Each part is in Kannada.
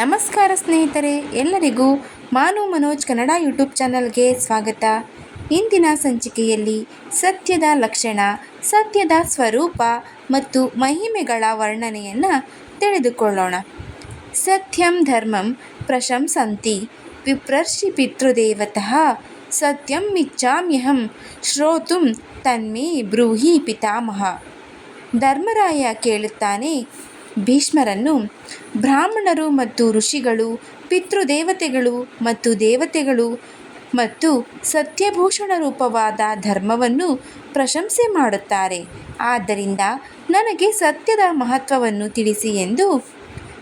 ನಮಸ್ಕಾರ ಸ್ನೇಹಿತರೆ, ಎಲ್ಲರಿಗೂ ಮಾನು ಮನೋಜ್ ಕನ್ನಡ ಯೂಟ್ಯೂಬ್ ಚಾನಲ್ಗೆ ಸ್ವಾಗತ. ಇಂದಿನ ಸಂಚಿಕೆಯಲ್ಲಿ ಸತ್ಯದ ಲಕ್ಷಣ, ಸತ್ಯದ ಸ್ವರೂಪ ಮತ್ತು ಮಹಿಮೆಗಳ ವರ್ಣನೆಯನ್ನು ತಿಳಿದುಕೊಳ್ಳೋಣ. ಸತ್ಯಂ ಧರ್ಮಂ ಪ್ರಶಂಸಂತಿ ವಿಪ್ರರ್ಷಿ ಪಿತೃದೇವತಃ ಸತ್ಯಂ ಇಚ್ಛಾಮ್ಯಹಂ ಶ್ರೋತು ತನ್ಮೇ ಬ್ರೂಹಿ ಪಿತಾಮಹ. ಧರ್ಮರಾಯ ಕೇಳುತ್ತಾನೆ ಭೀಷ್ಮರನ್ನು ಬ್ರಾಹ್ಮಣರು ಮತ್ತು ಋಷಿಗಳು, ಪಿತೃದೇವತೆಗಳು ಮತ್ತು ದೇವತೆಗಳು ಮತ್ತು ಸತ್ಯಭೂಷಣ ರೂಪವಾದ ಧರ್ಮವನ್ನು ಪ್ರಶಂಸೆ ಮಾಡುತ್ತಾರೆ. ಆದ್ದರಿಂದ ನನಗೆ ಸತ್ಯದ ಮಹತ್ವವನ್ನು ತಿಳಿಸಿ ಎಂದು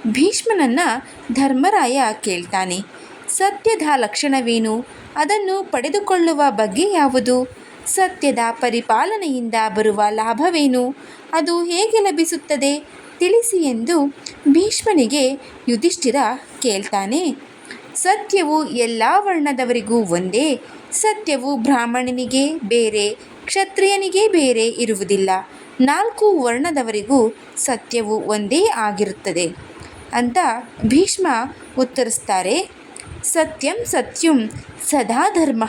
ಭೀಷ್ಮನನ್ನು ಧರ್ಮರಾಯ ಕೇಳ್ತಾನೆ. ಸತ್ಯದ ಲಕ್ಷಣವೇನು? ಅದನ್ನು ಪಡೆದುಕೊಳ್ಳುವ ಬಗ್ಗೆ ಯಾವುದು? ಸತ್ಯದ ಪರಿಪಾಲನೆಯಿಂದ ಬರುವ ಲಾಭವೇನು? ಅದು ಹೇಗೆ ಲಭಿಸುತ್ತದೆ? ತಿಳಿಸಿ ಎಂದು ಭೀಷ್ಮನಿಗೆ ಯುಧಿಷ್ಠಿರ ಕೇಳ್ತಾನೆ, ಸತ್ಯವು ಎಲ್ಲ ವರ್ಣದವರಿಗೂ ಒಂದೇ, ಸತ್ಯವು ಬ್ರಾಹ್ಮಣನಿಗೆ ಬೇರೆ, ಕ್ಷತ್ರಿಯನಿಗೆ ಬೇರೆ ಇರುವುದಿಲ್ಲ. ನಾಲ್ಕು ವರ್ಣದವರಿಗೂ ಸತ್ಯವು ಒಂದೇ ಆಗಿರುತ್ತದೆ ಅಂತ ಭೀಷ್ಮ ಉತ್ತರಿಸ್ತಾರೆ. ಸತ್ಯಂ ಸತ್ಯಂ ಸದಾ ಧರ್ಮ,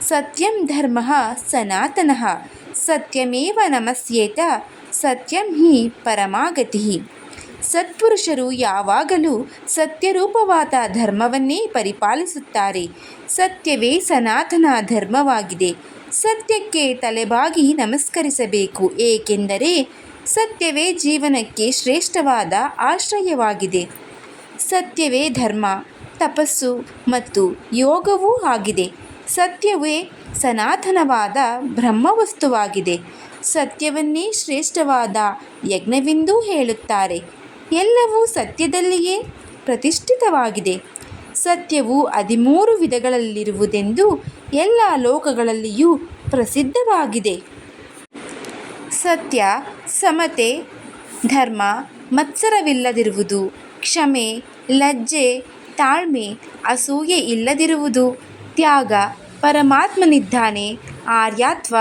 ಸತ್ಯಂ ಧರ್ಮ ಸನಾತನ, ಸತ್ಯಮೇವ ನಮಸ್ಯೇತ ಸತ್ಯಂ ಹಿ ಪರಮಾಗತಿ. ಸತ್ಪುರುಷರು ಯಾವಾಗಲೂ ಸತ್ಯರೂಪವಾದ ಧರ್ಮವನ್ನೇ ಪರಿಪಾಲಿಸುತ್ತಾರೆ. ಸತ್ಯವೇ ಸನಾತನ ಧರ್ಮವಾಗಿದೆ. ಸತ್ಯಕ್ಕೆ ತಲೆಬಾಗಿ ನಮಸ್ಕರಿಸಬೇಕು. ಏಕೆಂದರೆ ಸತ್ಯವೇ ಜೀವನಕ್ಕೆ ಶ್ರೇಷ್ಠವಾದ ಆಶ್ರಯವಾಗಿದೆ. ಸತ್ಯವೇ ಧರ್ಮ, ತಪಸ್ಸು ಮತ್ತು ಯೋಗವೂ ಆಗಿದೆ. ಸತ್ಯವೇ ಸನಾತನವಾದ ಬ್ರಹ್ಮವಸ್ತುವಾಗಿದೆ. ಸತ್ಯವನ್ನೇ ಶ್ರೇಷ್ಠವಾದ ಯಜ್ಞವೆಂದೂ ಹೇಳುತ್ತಾರೆ. ಎಲ್ಲವೂ ಸತ್ಯದಲ್ಲಿಯೇ ಪ್ರತಿಷ್ಠಿತವಾಗಿದೆ. ಸತ್ಯವು ಹದಿಮೂರು ವಿಧಗಳಲ್ಲಿರುವುದೆಂದು ಎಲ್ಲ ಲೋಕಗಳಲ್ಲಿಯೂ ಪ್ರಸಿದ್ಧವಾಗಿದೆ. ಸತ್ಯ, ಸಮತೆ, ಧರ್ಮ, ಮತ್ಸರವಿಲ್ಲದಿರುವುದು, ಕ್ಷಮೆ, ಲಜ್ಜೆ, ತಾಳ್ಮೆ, ಅಸೂಯೆ ಇಲ್ಲದಿರುವುದು, ತ್ಯಾಗ ಪರಮಾತ್ಮನಿದ್ದಾನೆ ಆರ್ಯಾತ್ವ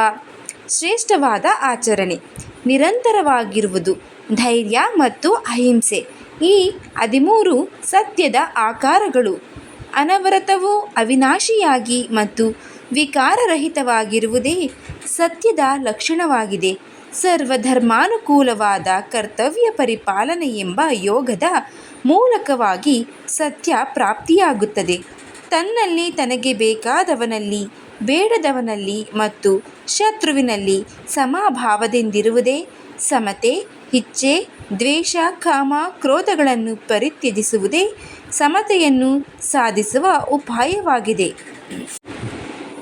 ಶ್ರೇಷ್ಠವಾದ ಆಚರಣೆ. ನಿರಂತರವಾಗಿರುವುದು, ಧೈರ್ಯ ಮತ್ತು ಅಹಿಂಸೆ. ಈ ಹದಿಮೂರು ಸತ್ಯದ ಆಕಾರಗಳು ಅನವರತವು ಅವಿನಾಶಿಯಾಗಿ ಮತ್ತು ವಿಕಾರರಹಿತವಾಗಿರುವುದೇ ಸತ್ಯದ ಲಕ್ಷಣವಾಗಿದೆ. ಸರ್ವಧರ್ಮಾನುಕೂಲವಾದ ಕರ್ತವ್ಯ ಪರಿಪಾಲನೆ ಎಂಬ ಯೋಗದ ಮೂಲಕವಾಗಿ ಸತ್ಯ ಪ್ರಾಪ್ತಿಯಾಗುತ್ತದೆ. ತನ್ನಲ್ಲಿ ತನಗೆ ಬೇಕಾದವನಲ್ಲಿ ಬೇಡದವನಲ್ಲಿ ಮತ್ತು ಶತ್ರುವಿನಲ್ಲಿ ಸಮಭಾವದಿಂದಿರುವುದೇ? ಸಮತೆ ಇಚ್ಛೆ ದ್ವೇಷ ಕಾಮ ಕ್ರೋಧಗಳನ್ನು ಪರಿತ್ಯಜಿಸುವುದೇ? ಸಮತೆಯನ್ನು ಸಾಧಿಸುವ ಉಪಾಯವಾಗಿದೆ.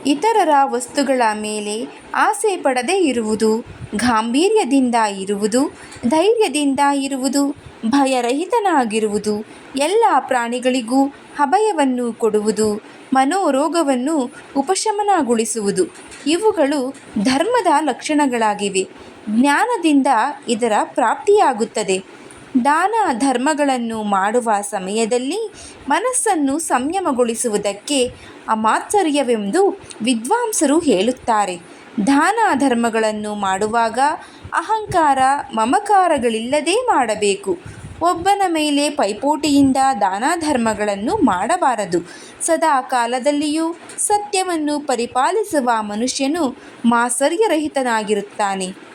ಇತರರ ವಸ್ತುಗಳ ಮೇಲೆ ಆಸೆ ಪಡದೇ ಇರುವುದು, ಗಾಂಭೀರ್ಯದಿಂದ ಇರುವುದು, ಧೈರ್ಯದಿಂದ ಇರುವುದು, ಭಯರಹಿತನಾಗಿರುವುದು, ಎಲ್ಲ ಪ್ರಾಣಿಗಳಿಗೂ ಅಭಯವನ್ನು ಕೊಡುವುದು, ಮನೋರೋಗವನ್ನು ಉಪಶಮನಗೊಳಿಸುವುದು. ಇವುಗಳು ಧರ್ಮದ ಲಕ್ಷಣಗಳಾಗಿವೆ. ಜ್ಞಾನದಿಂದ ಇದರ ಪ್ರಾಪ್ತಿಯಾಗುತ್ತದೆ. ದಾನ ಧರ್ಮಗಳನ್ನು ಮಾಡುವ ಸಮಯದಲ್ಲಿ ಮನಸ್ಸನ್ನು ಸಂಯಮಗೊಳಿಸುವುದಕ್ಕೆ ಅಮಾತ್ಸರ್ಯವೆಂದು ವಿದ್ವಾಂಸರು ಹೇಳುತ್ತಾರೆ. ದಾನ ಧರ್ಮಗಳನ್ನು ಮಾಡುವಾಗ ಅಹಂಕಾರ, ಮಮಕಾರಗಳಿಲ್ಲದೆ ಮಾಡಬೇಕು. ಒಬ್ಬನ ಮೇಲೆ ಪೈಪೋಟಿಯಿಂದ ದಾನ ಧರ್ಮಗಳನ್ನು ಮಾಡಬಾರದು. ಸದಾ ಕಾಲದಲ್ಲಿಯೂ ಸತ್ಯವನ್ನು ಪರಿಪಾಲಿಸುವ ಮನುಷ್ಯನು ಮಾತ್ಸರ್ಯರಹಿತನಾಗಿರುತ್ತಾನೆ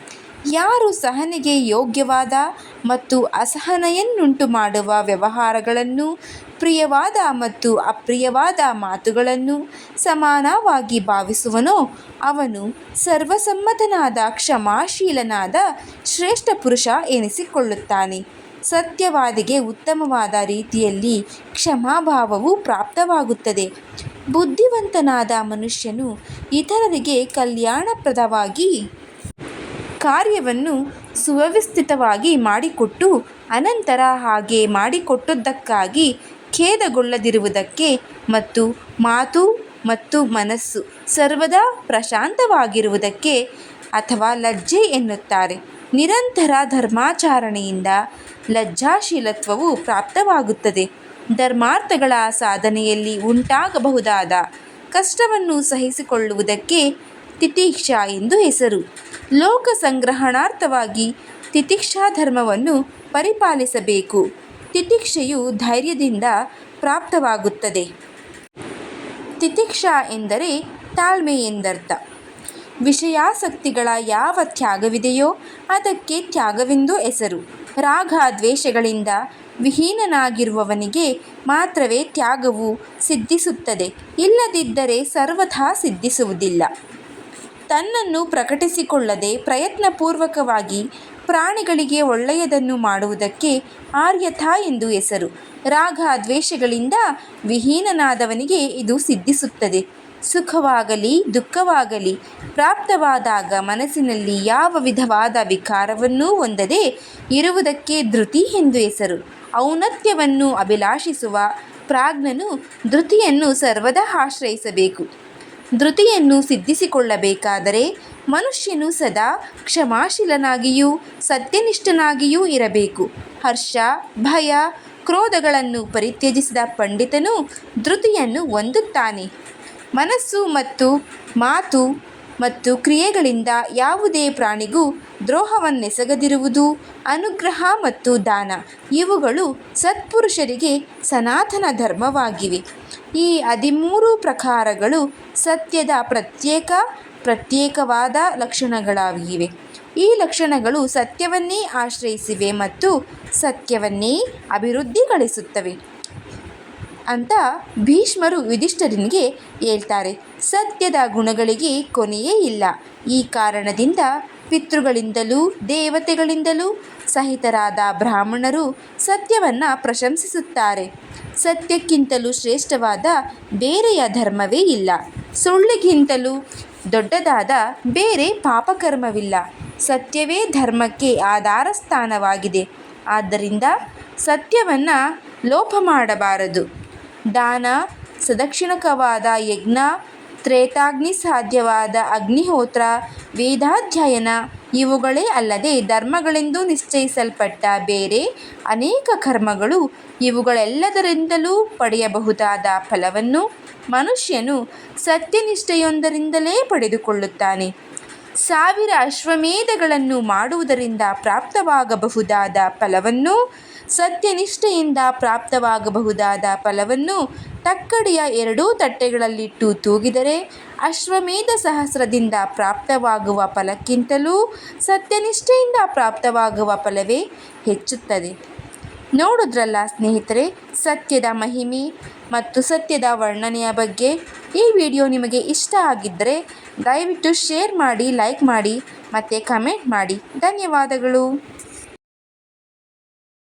ಯಾರು ಸಹನೆಗೆ ಯೋಗ್ಯವಾದ ಮತ್ತು ಅಸಹನೆಯನ್ನುಂಟು ಮಾಡುವ ವ್ಯವಹಾರಗಳನ್ನು, ಪ್ರಿಯವಾದ ಮತ್ತು ಅಪ್ರಿಯವಾದ ಮಾತುಗಳನ್ನು ಸಮಾನವಾಗಿ ಭಾವಿಸುವನೋ, ಅವನು ಸರ್ವಸಮ್ಮತನಾದ, ಕ್ಷಮಾಶೀಲನಾದ, ಶ್ರೇಷ್ಠ ಪುರುಷ ಎನಿಸಿಕೊಳ್ಳುತ್ತಾನೆ. ಸತ್ಯವಾದಿಗೆ ಉತ್ತಮವಾದ ರೀತಿಯಲ್ಲಿ ಕ್ಷಮಾಭಾವವು ಪ್ರಾಪ್ತವಾಗುತ್ತದೆ. ಬುದ್ಧಿವಂತನಾದ ಮನುಷ್ಯನು ಇತರರಿಗೆ ಕಲ್ಯಾಣಪ್ರದವಾಗಿ ಕಾರ್ಯವನ್ನು ಸುವ್ಯವಸ್ಥಿತವಾಗಿ ಮಾಡಿಕೊಟ್ಟು ಅನಂತರ ಹಾಗೆ ಮಾಡಿಕೊಟ್ಟದ್ದಕ್ಕಾಗಿ ಖೇದಗೊಳ್ಳದಿರುವುದಕ್ಕೆ ಮತ್ತು ಮಾತು ಮತ್ತು ಮನಸ್ಸು ಸರ್ವದಾ ಪ್ರಶಾಂತವಾಗಿರುವುದಕ್ಕೆ ಅಥವಾ ಲಜ್ಜೆ ಎನ್ನುತ್ತಾರೆ. ನಿರಂತರ ಧರ್ಮಾಚರಣೆಯಿಂದ ಲಜ್ಜಾಶೀಲತ್ವವು ಪ್ರಾಪ್ತವಾಗುತ್ತದೆ. ಧರ್ಮಾರ್ಥಗಳ ಸಾಧನೆಯಲ್ಲಿ ಉಂಟಾಗಬಹುದಾದ ಕಷ್ಟವನ್ನು ಸಹಿಸಿಕೊಳ್ಳುವುದಕ್ಕೆ ತಿತಿಕ್ಷಾ ಎಂದು ಹೆಸರು. ಲೋಕ ಸಂಗ್ರಹಣಾರ್ಥವಾಗಿ ತಿತಿಕ್ಷಾ ಧರ್ಮವನ್ನು ಪರಿಪಾಲಿಸಬೇಕು. ತಿತಿಕ್ಷೆಯು ಧೈರ್ಯದಿಂದ ಪ್ರಾಪ್ತವಾಗುತ್ತದೆ. ತಿತಿಕ್ಷಾ ಎಂದರೆ ತಾಳ್ಮೆ ಎಂದರ್ಥ. ವಿಷಯಾಸಕ್ತಿಗಳ ಯಾವ ತ್ಯಾಗವಿದೆಯೋ ಅದಕ್ಕೆ ತ್ಯಾಗವೆಂದು ಹೆಸರು. ರಾಗ ದ್ವೇಷಗಳಿಂದ ವಿಹೀನನಾಗಿರುವವನಿಗೆ ಮಾತ್ರವೇ ತ್ಯಾಗವು ಸಿದ್ಧಿಸುತ್ತದೆ. ಇಲ್ಲದಿದ್ದರೆ ಸರ್ವಥಾ ಸಿದ್ಧಿಸುವುದಿಲ್ಲ. ತನ್ನನ್ನು ಪ್ರಕಟಿಸಿಕೊಳ್ಳದೆ ಪ್ರಯತ್ನಪೂರ್ವಕವಾಗಿ ಪ್ರಾಣಿಗಳಿಗೆ ಒಳ್ಳೆಯದನ್ನು ಮಾಡುವುದಕ್ಕೆ ಆರ್ಯಥಾ ಎಂದು ಹೆಸರು. ರಾಗ ದ್ವೇಷಗಳಿಂದ ವಿಹೀನನಾದವನಿಗೆ ಇದು ಸಿದ್ಧಿಸುತ್ತದೆ. ಸುಖವಾಗಲಿ, ದುಃಖವಾಗಲಿ, ಪ್ರಾಪ್ತವಾದಾಗ ಮನಸ್ಸಿನಲ್ಲಿ ಯಾವ ವಿಧವಾದ ವಿಕಾರವನ್ನೂ ಹೊಂದದೆ ಇರುವುದಕ್ಕೆ ಧೃತಿ ಎಂದು ಹೆಸರು. ಔನತ್ಯವನ್ನು ಅಭಿಲಾಷಿಸುವ ಪ್ರಾಜ್ಞನು ಧೃತಿಯನ್ನು ಸರ್ವದಾ ಆಶ್ರಯಿಸಬೇಕು. ಧೃತಿಯನ್ನು ಸಿದ್ಧಿಸಿಕೊಳ್ಳಬೇಕಾದರೆ ಮನುಷ್ಯನು ಸದಾ ಕ್ಷಮಾಶೀಲನಾಗಿಯೂ ಸತ್ಯನಿಷ್ಠನಾಗಿಯೂ ಇರಬೇಕು. ಹರ್ಷ, ಭಯ, ಕ್ರೋಧಗಳನ್ನು ಪರಿತ್ಯಜಿಸಿದ ಪಂಡಿತನು ಧೃತಿಯನ್ನು ಹೊಂದುತ್ತಾನೆ. ಮನಸ್ಸು ಮತ್ತು ಮಾತು ಮತ್ತು ಕ್ರಿಯೆಗಳಿಂದ ಯಾವುದೇ ಪ್ರಾಣಿಗೂ ದ್ರೋಹವನ್ನೆಸಗದಿರುವುದು, ಅನುಗ್ರಹ ಮತ್ತು ದಾನ ಇವುಗಳು ಸತ್ಪುರುಷರಿಗೆ ಸನಾತನ ಧರ್ಮವಾಗಿವೆ. ಈ ಹದಿಮೂರು ಪ್ರಕಾರಗಳು ಸತ್ಯದ ಪ್ರತ್ಯೇಕ, ಪ್ರತ್ಯೇಕವಾದ ಲಕ್ಷಣಗಳಾಗಿವೆ. ಈ ಲಕ್ಷಣಗಳು ಸತ್ಯವನ್ನೇ ಆಶ್ರಯಿಸಿವೆ ಮತ್ತು ಸತ್ಯವನ್ನೇ ಅಭಿವೃದ್ಧಿಗೊಳಿಸುತ್ತವೆ ಅಂತ ಭೀಷ್ಮರು ಯುಧಿಷ್ಠಿರನಿಗೆ ಹೇಳ್ತಾರೆ. ಸತ್ಯದ ಗುಣಗಳಿಗೆ ಕೊನೆಯೇ ಇಲ್ಲ. ಈ ಕಾರಣದಿಂದ ಪಿತೃಗಳಿಂದಲೂ, ದೇವತೆಗಳಿಂದಲೂ ಸಹಿತರಾದ ಬ್ರಾಹ್ಮಣರು ಸತ್ಯವನ್ನು ಪ್ರಶಂಸಿಸುತ್ತಾರೆ. ಸತ್ಯಕ್ಕಿಂತಲೂ ಶ್ರೇಷ್ಠವಾದ ಬೇರೆಯ ಧರ್ಮವೇ ಇಲ್ಲ. ಸುಳ್ಳಿಗಿಂತಲೂ ದೊಡ್ಡದಾದ ಬೇರೆ ಪಾಪಕರ್ಮವಿಲ್ಲ. ಸತ್ಯವೇ ಧರ್ಮಕ್ಕೆ ಆಧಾರ ಸ್ಥಾನವಾಗಿದೆ ಆದ್ದರಿಂದ ಸತ್ಯವನ್ನು ಲೋಪ ಮಾಡಬಾರದು. ದಾನ, ಸದಕ್ಷಿಣಕವಾದ ಯಜ್ಞ ತ್ರೇತಾಗ್ನಿ ಸಾಧ್ಯವಾದ ಅಗ್ನಿಹೋತ್ರ, ವೇದಾಧ್ಯಯನ ಇವುಗಳೇ ಅಲ್ಲದೆ ಧರ್ಮಗಳೆಂದು ನಿಶ್ಚಯಿಸಲ್ಪಟ್ಟ ಬೇರೆ ಅನೇಕ ಕರ್ಮಗಳು ಇವುಗಳೆಲ್ಲದರಿಂದಲೂ ಪಡೆಯಬಹುದಾದ ಫಲವನ್ನು ಮನುಷ್ಯನು ಸತ್ಯನಿಷ್ಠೆಯೊಂದರಿಂದಲೇ ಪಡೆದುಕೊಳ್ಳುತ್ತಾನೆ. ಸಾವಿರ ಅಶ್ವಮೇಧಗಳನ್ನು ಮಾಡುವುದರಿಂದ ಪ್ರಾಪ್ತವಾಗಬಹುದಾದ ಫಲವನ್ನು ಸತ್ಯನಿಷ್ಠೆಯಿಂದ ಪ್ರಾಪ್ತವಾಗಬಹುದಾದ ಫಲವನ್ನು ತಕ್ಕಡಿಯ ಎರಡೂ ತಟ್ಟೆಗಳಲ್ಲಿಟ್ಟು ತೂಗಿದರೆ ಅಶ್ವಮೇಧ ಸಹಸ್ರದಿಂದ ಪ್ರಾಪ್ತವಾಗುವ ಫಲಕ್ಕಿಂತಲೂ ಸತ್ಯನಿಷ್ಠೆಯಿಂದ ಪ್ರಾಪ್ತವಾಗುವ ಫಲವೇ ಹೆಚ್ಚುತ್ತದೆ. ನೋಡಿದ್ರಲ್ಲ ಸ್ನೇಹಿತರೆ, ಸತ್ಯದ ಮಹಿಮೆ ಮತ್ತು ಸತ್ಯದ ವರ್ಣನೆಯ ಬಗ್ಗೆ. ಈ ವಿಡಿಯೋ ನಿಮಗೆ ಇಷ್ಟ ಆಗಿದ್ದರೆ ದಯವಿಟ್ಟು ಶೇರ್ ಮಾಡಿ, ಲೈಕ್ ಮಾಡಿ ಮತ್ತು ಕಮೆಂಟ್ ಮಾಡಿ. ಧನ್ಯವಾದಗಳು.